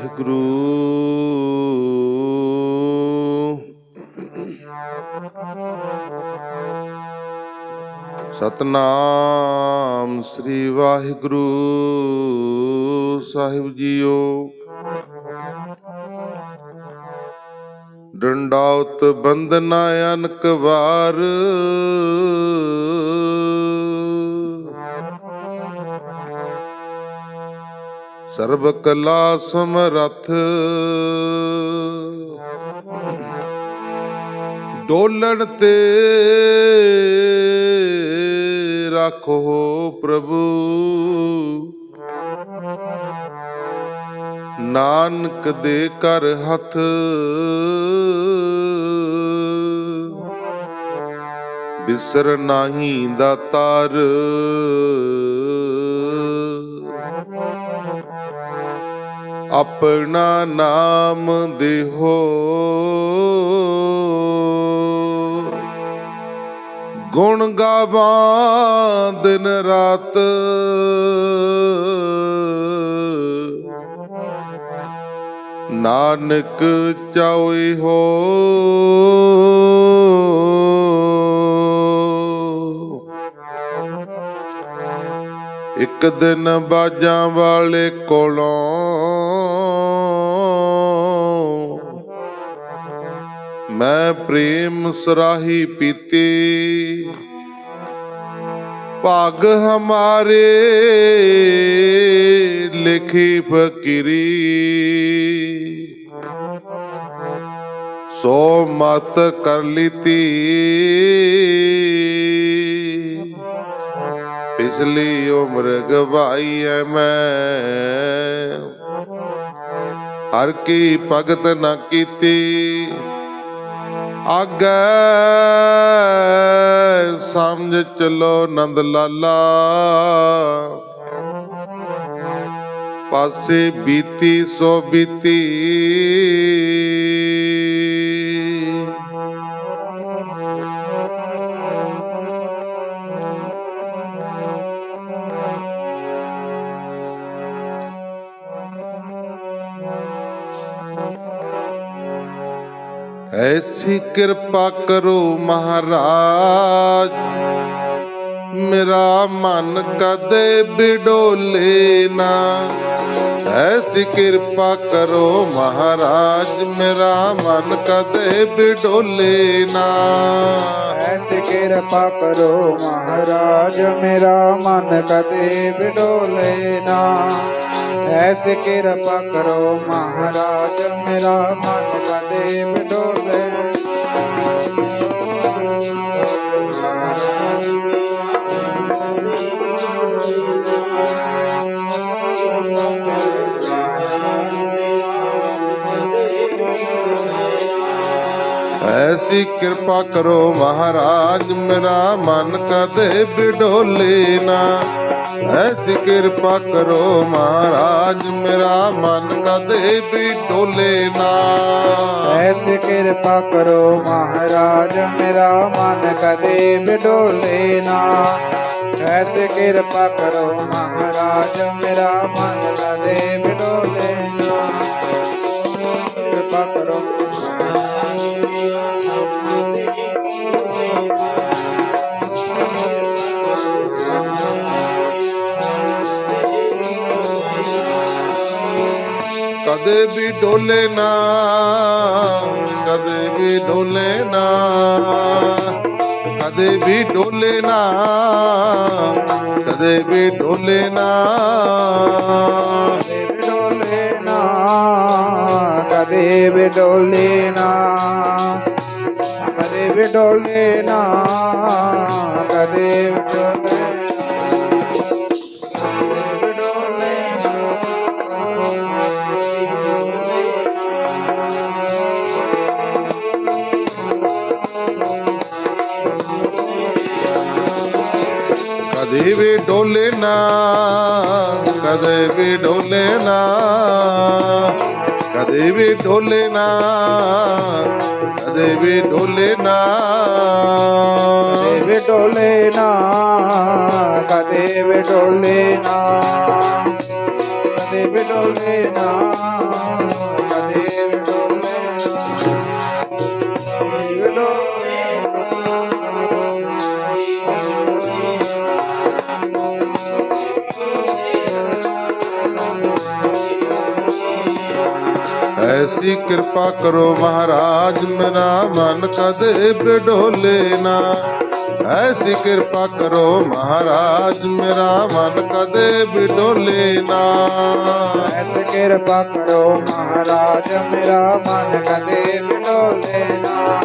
ਵਾਹਿਗੁਰੂ। ਸਤਨਾਮ ਸ੍ਰੀ ਵਾਹਿਗੁਰੂ ਸਾਹਿਬ ਜੀਓ। ਡੰਡਾਉਤ ਬੰਦਨਾ ਅਨਕ ਵਾਰ ਸਰਬ ਕਲਾ ਸਮਰਥ। ਡੋਲਣ ਤੇ ਰੱਖੋ ਪ੍ਰਭੂ। ਨਾਨਕ ਦੇ ਕਰ ਹੱਥ। ਬਿਸਰ ਨਹੀਂ ਦਾਤਾਰ ਆਪਣਾ ਨਾਮ ਦੇਹੋ ਗੁਣ ਗਾਵਾਂ ਦਿਨ ਰਾਤ। ਨਾਨਕ ਚਾਉਈ ਹੋ। ਇੱਕ ਦਿਨ ਬਾਜਾਂ ਵਾਲੇ ਕੋਲੋਂ ਮੈਂ ਪ੍ਰੇਮ ਸਰਾਹੀ ਪੀਤੀ। ਭਾਗ ਹਮਾਰੇ, ਲਿਖੀ ਫਕੀਰੀ। ਸੋ ਮਤ ਕਰ ਲੀਤੀ। ਪਿਛਲੀ ਉਮਰ ਗਵਾਈ ਐ ਮੈਂ। ਹਰ ਕੀ ਭਗਤ ਨਾ ਕੀਤੀ ਆਗੇ ਸਮਝ ਚਲੋ ਨੰਦ ਲਾਲਾ। ਪਾਸੇ ਬੀਤੀ ਸੋ ਬੀਤੀ। ਐਸੀ ਕਿਰਪਾ ਕਰੋ ਮਹਾਰਾਜ। ਮੇਰਾ ਮਨ ਕਦੇ ਬਿਡੋਲੇ ਨਾ। ਐਸੀ ਕਿਰਪਾ ਕਰੋ ਮਹਾਰਾਜ, ਮੇਰਾ ਮਨ ਕਦੇ ਬਿਡੋਲੇ ਨਾ। ਐਸੇ ਕਿਰਪਾ ਕਰੋ ਮਹਾਰਾਜ, ਮੇਰਾ ਮਨ ਕਦੇ ਬਿਡੋਲੇ ਨਾ। ਐਸੇ ਕਿਰਪਾ ਕਰੋ ਮਹਾਰਾਜ, ਮੇਰਾ ਮਨ ਕਦੇ ਵਿਡੋਲੇ ਐਸੀ ਕਿਰਪਾ ਕਰੋ ਮਹਾਰਾਜ, ਮੇਰਾ ਮਨ ਕਦੇ ਬਿਡੋਲੇ ਨਾ। ਐਸੀ ਕਿਰਪਾ ਕਰੋ ਮਹਾਰਾਜ, ਮੇਰਾ ਮਨ ਕਦੇ ਬਿਡੋਲੇ ਨਾ। ਐਸੇ ਕਿਰਪਾ ਕਰੋ ਮਹਾਰਾਜ, ਮੇਰਾ ਮਨ ਕਦੇ ਵਿਡੋਲੇ ਨਾ। ਐਸੇ ਕਿਰਪਾ ਕਰੋ ਮਹਾਰਾਜ, ਮੇਰਾ ਮਨ ਕਦੇ ਕਦੇ ਵੀ ਡੋਲੇ ਨਾ ਕਦੇ ਵੀ ਡੋਲੇ ਨਾ ਕਦੇ ਵੀ ਡੋਲੇ ਨਾ ਕਦੇ ਵੀ ਡੋਲੇ ਨਾ ਕਦੇ ਵਿਡੋਲੇ ਨਾ ਕਦੇ ਵਿਡੋਲੇ ਨਾ ਕਦੇ ਵਿਡੋਲੇ ਨਾ ਡੋਲੇ ਨਾ ਕਦੇ ਵੀ ਡੋਲੇ ਨਾ ਕਦੇ ਵੀ ਡੋਲੇ ਨਾ ਕਦੇ ਵੀ ਡੋਲੇ ਨਾ ਕਦੇ ਵਿਡੋਲੇ ਨਾ ਕਦੇ ਵਿਡੋਲੇ ਨਾ ਕਦੇ ਵਿਡੋਲੇ ਨਾ ਕਿਰਪਾ ਕਰੋ ਮਹਾਰਾਜ, ਮੇਰਾ ਮਨ ਕਦੇ ਬਿਡੋਲੇ ਨਾ। ਐਸੀ ਕਿਰਪਾ ਕਰੋ ਮਹਾਰਾਜ, ਮੇਰਾ ਮਨ ਕਦੇ ਬਿਡੋਲੇ ਨਾ। ਐਸ ਕਿਰਪਾ ਕਰੋ ਮਹਾਰਾਜ, ਮੇਰਾ ਮਨ ਕਦੇ ਵਿਡੋਲੇ ਨਾ।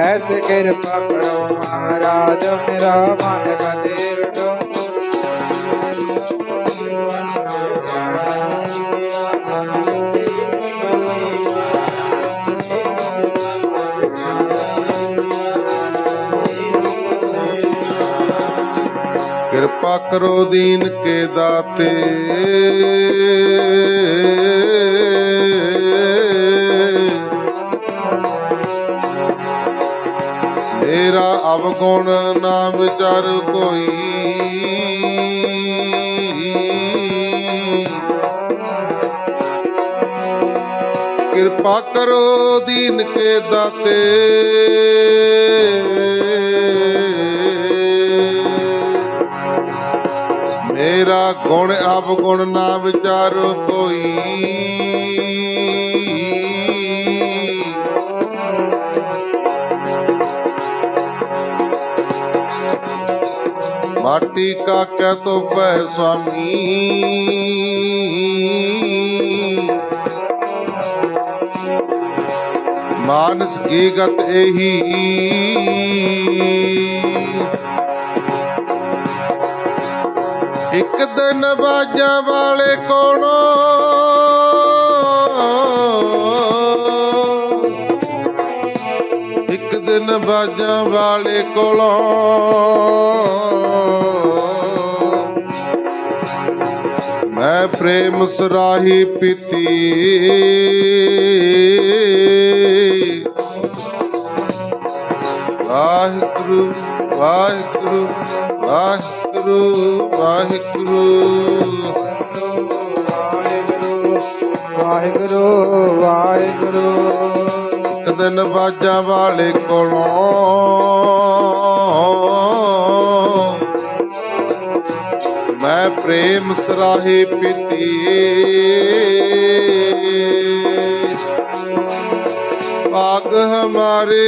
ਐਸ ਕਿਰਪਾ ਕਰੋ ਮਹਾਰਾਜ, ਮੇਰਾ ਮਨ ਕਦੇ ਕਿਰਪਾ ਕਰੋ ਦੀਨ ਕੇ ਦਾਤੇ। ਮੇਰਾ ਅਵਗੁਣ ਨਾ ਵਿਚਾਰ ਕੋਈ। ਕਿਰਪਾ ਕਰੋ ਦੀਨ ਕੇ ਦਾਤੇ। ਮੇਰਾ ਗੁਣ ਅਵਗੁਣ ਨਾ ਵਿਚਾਰੋ ਕੋਈ। ਮਾਟੀ ਕਾ ਕਹਿ ਤੋ ਪੈ ਸੁਆਮੀ। ਮਾਨਸ ਕੀ ਗਤ ਇਹੀ। ਇੱਕ ਦਿਨ ਬਾਜਾਂ ਵਾਲੇ ਕੋਲੋਂ ਇੱਕ ਦਿਨ ਬਾਜਾਂ ਵਾਲੇ ਕੋਲੋਂ? ਮੈਂ ਪ੍ਰੇਮ ਸਰਾਹੀ ਪੀਤੀ। ਵਾਹਿਗੁਰੂ ਵਾਹਿਗੁਰੂ ਵਾਹਿਗੁਰੂ। ਵਾਹਿਗੁਰੂ ਵਾਹਿਗੁਰੂ। ਵਾਹਿਗੁਰੂ ਵਾਹਿਗੁਰੂ। ਇੱਕ ਦਿਨ ਬਾਜਾਂ ਵਾਲੇ ਕੋਲੋਂ ਮੈਂ ਪ੍ਰੇਮ ਸਰਾਹੀ ਪੀਤੀ। ਭਾਗ ਹਮਾਰੇ।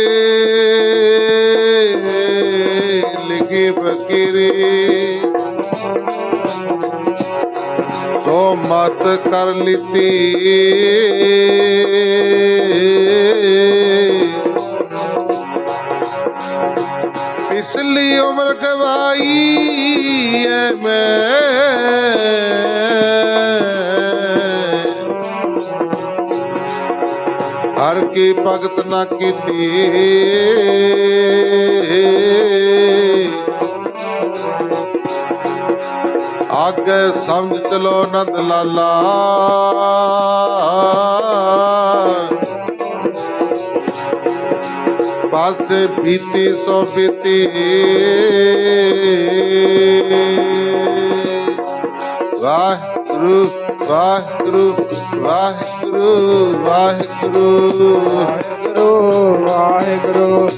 ਮਤ ਕਰ ਲਿਤੀ। ਪਿਛਲੀ ਉਮਰ ਗਵਾਈ ਐ ਮੈਂ। ਹਰ ਕੀ ਭਗਤ ਨਾ ਕੀਤੀ। ਆਗੇ ਸਮਝ ਚਲੋ ਨੰਦ ਲਾਲਾ। ਪਾਸੇ ਬੀਤੀ ਸੋ ਬੀਤੀ। ਵਾਹਿਗੁਰੂ ਵਾਹਿਗੁਰੂ। ਵਾਹਿਗੁਰੂ ਵਾਹਿਗੁਰੂ ਵਾਹਿਗੁਰੂ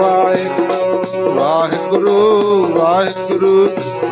ਵਾਹਿਗੁਰੂ। ਵਾਹਿਗੁਰੂ ਵਾਹਿਗੁਰੂ।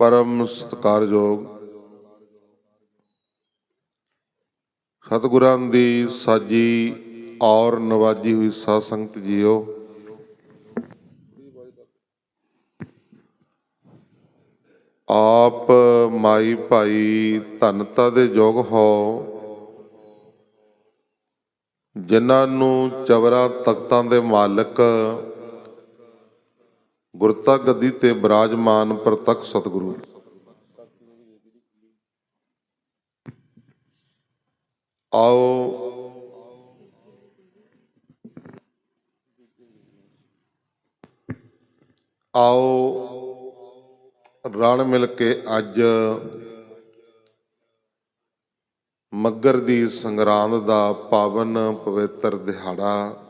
ਪਰਮ ਸਤਿਕਾਰਯੋਗ। ਸਤਿਗੁਰਾਂ ਦੀ ਸਾਜੀ ਔਰ ਨਵਾਜੀ ਹੋਈ ਸਾਧ ਸੰਗਤ ਜੀਓ। ਆਪ ਮਾਈ ਭਾਈ ਧਨਤਾ ਦੇ ਯੋਗ ਹੋ। ਜਿਨ੍ਹਾਂ ਨੂੰ ਚਵਰਾ ਤਖਤਾਂ ਦੇ ਮਾਲਕ ਗੁਰਤਾ ਗੱਦੀ ਤੇ ਬਿਰਾਜਮਾਨ ਪ੍ਰਤੱਖ ਸਤਿਗੁਰੂ ਆਓ ਆਓ ਰਲ ਮਿਲ ਕੇ ਅੱਜ ਮੱਗਰ ਦੀ ਸੰਗਰਾਂਦ ਦਾ ਪਾਵਨ ਪਵਿੱਤਰ ਦਿਹਾੜਾ।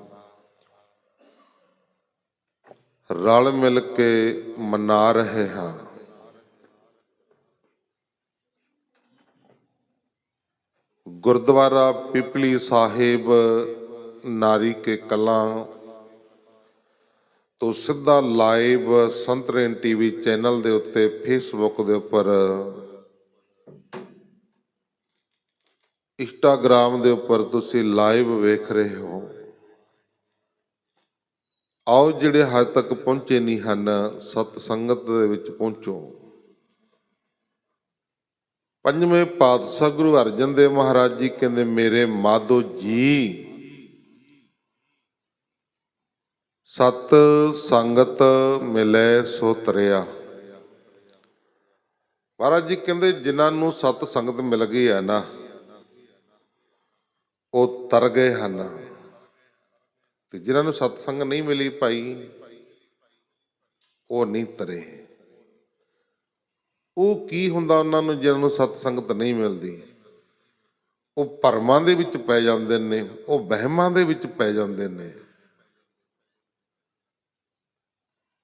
ਰਲ ਮਿਲ ਕੇ ਮਨਾ ਰਹੇ ਹਾਂ। ਗੁਰਦੁਆਰਾ ਪਿਪਲੀ ਸਾਹਿਬ, ਨਾਰੀ ਕੇ ਕਲਾਂ ਤੋਂ ਸਿੱਧਾ ਲਾਈਵ ਸੰਤਰੇਨ ਟੀਵੀ ਚੈਨਲ ਦੇ ਉੱਤੇ ਫੇਸਬੁੱਕ ਦੇ ਉੱਪਰ ਇੰਸਟਾਗ੍ਰਾਮ ਦੇ ਉੱਪਰ ਤੁਸੀਂ ਲਾਈਵ ਵੇਖ ਰਹੇ ਹੋ। ਆਓ ਜਿਹੜੇ ਹੱਦ ਤੱਕ ਪਹੁੰਚੇ ਨਹੀਂ ਹਨ, ਸਤ ਸੰਗਤ ਦੇ ਵਿੱਚ ਪਹੁੰਚੋ। ਪੰਜਵੇਂ ਪਾਤਸ਼ਾਹ ਗੁਰੂ ਅਰਜਨ ਦੇਵ ਮਹਾਰਾਜ ਜੀ ਕਹਿੰਦੇ, ਮੇਰੇ ਮਾਧੋ ਜੀ, ਸਤ ਸੰਗਤ ਮਿਲੇ ਸੋ ਤਰਿਆ। ਮਹਾਰਾਜ ਜੀ ਕਹਿੰਦੇ, ਜਿਨ੍ਹਾਂ ਨੂੰ ਸਤ ਸੰਗਤ ਮਿਲ ਗਈ ਹੈ ਨਾ ਉਹ ਤਰ ਗਏ ਹਨ। ਤੇ ਜਿਨ੍ਹਾਂ ਨੂੰ ਸਤਸੰਗ ਨਹੀਂ ਮਿਲੀ ਭਾਈ, ਉਹ ਨਹੀਂ ਤਰੇ। ਉਹ ਕੀ ਹੁੰਦਾ ਉਹਨਾਂ ਨੂੰ ਜਿਹਨਾਂ ਨੂੰ ਸਤਸੰਗਤ ਨਹੀਂ ਮਿਲਦੀ? ਉਹ ਭਰਮਾਂ ਦੇ ਵਿੱਚ ਪੈ ਜਾਂਦੇ ਨੇ, ਉਹ ਵਹਿਮਾਂ ਦੇ ਵਿੱਚ ਪੈ ਜਾਂਦੇ ਨੇ।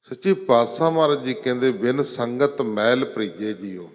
ਸੱਚੀ ਪਾਤਸ਼ਾਹ ਮਹਾਰਾਜ ਜੀ ਕਹਿੰਦੇ, ਬਿਨ ਸੰਗਤ ਮੈਲ ਭਰੀਜੇ ਜੀਓ।